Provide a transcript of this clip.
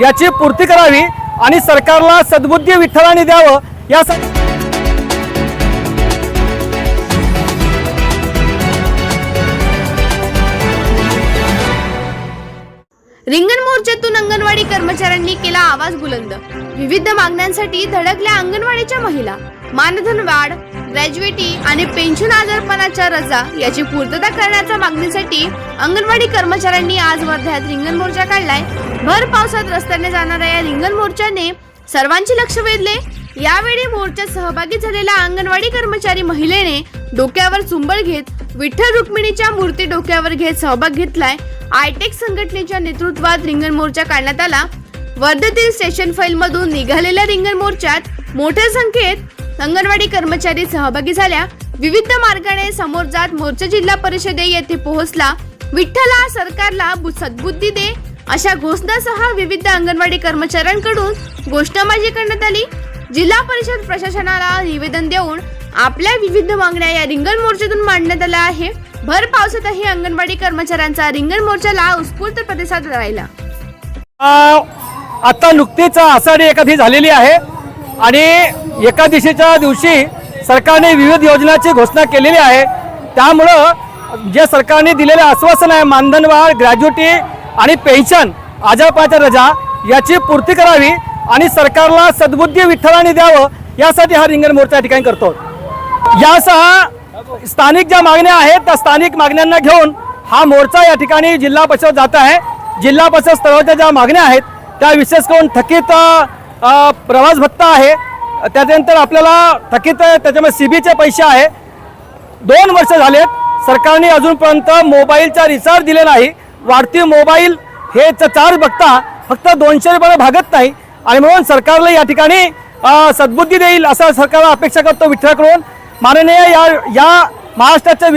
याची पूर्ती करावी आणि सरकारला सद्बुद्धी विठ्ठलाने द्यावं यासाठी रिंगण मोर्चातून अंगणवाडी कर्मचाऱ्यांनी केला आवाज बुलंद. विविध मागण्यांसाठी धडकल्या अंगणवाडीच्या महिला. मानधन वाढ ग्रॅज्युएटी आणि पेन्शन आजारपणाच्या रजा याची पूर्तता करण्याच्या मागणीसाठी अंगणवाडी कर्मचाऱ्यांनी आज वर्ध्यात रिंगण मोर्चा काढलाय. भर पावसात रस्त्याने जाणाऱ्या या रिंगण मोर्चाने सर्वांचे लक्ष वेधले. यावेळी मोर्चात सहभागी झालेल्या अंगणवाडी कर्मचारी महिलेने डोक्यावर चुंबळ घेत विठ्ठल रुक्मिणीच्या मूर्ती डोक्यावर घेत सहभाग घेतलाय. आयटेक संघटनेच्या नेतृत्वात रिंगण मोर्चा काढण्यात आला. वर्धेतील स्टेशन फाईल मधून निघालेल्या रिंगण मोर्चात मोठ्या संख्येत अंगणवाडी कर्मचारी सहभागी झाल्या. विविध मार्गाने समोर जात मोर्चा जिल्हा परिषदे येथे पोहोचला. विठ्ठला सरकारला सद्बुद्धी दे अशा घोषणासह विविध अंगणवाडी कर्मचाऱ्यांकडून घोषणाबाजी करण्यात आली. जिल्हा परिषद प्रशासनाला निवेदन देऊन आपल्या विविध मागण्या या रिंगण मोर्चातून मांडण्यात आल्या आहे भर पावसातही अंगणवाडी कर्मचाऱ्यांचा रिंगण मोर्चाला उत्स्फूर्त प्रतिसाद राहिला. आता नुकतीच आषाढी एकादशी झालेली आहे आणि एकादशीच्या दिवशी सरकारने विविध योजनांची घोषणा केलेली आहे. त्यामुळं जे सरकारने दिलेले आश्वासन आहे मानधनवाढ ग्रॅज्युटी आणि पेन्शन आजारपाच्या रजा याची पूर्ती करावी आणि सरकारला सद्बुद्धी विठ्ठलाने द्यावं यासाठी हा रिंगण मोर्चा या ठिकाणी करतो. यासह स्थानिक ज्या मागण्या आहेत त्या स्थानिक मागण्यांना घेऊन हा मोर्चा या ठिकाणी जिल्हा परिषद जात आहे. जिल्हा परिषद स्तरावरच्या ज्या मागण्या आहेत त्या विशेष करून थकीत प्रवास भत्ता आहे. त्याच्यानंतर आपल्याला थकीत त्याच्यामध्ये सी बीचे पैसे आहे. दोन वर्ष झालेत सरकारने अजूनपर्यंत मोबाईलचा रिचार्ज दिले नाही. वाढती मोबाईल हे चार्ज बघता फक्त दोनशे रुपयाला भागत नाही. आणि म्हणून सरकारला या ठिकाणी सद्बुद्धी देईल असं सरकारला अपेक्षा करतो विठ्ठलाकडून माननीय या या महाराष्ट्राच्या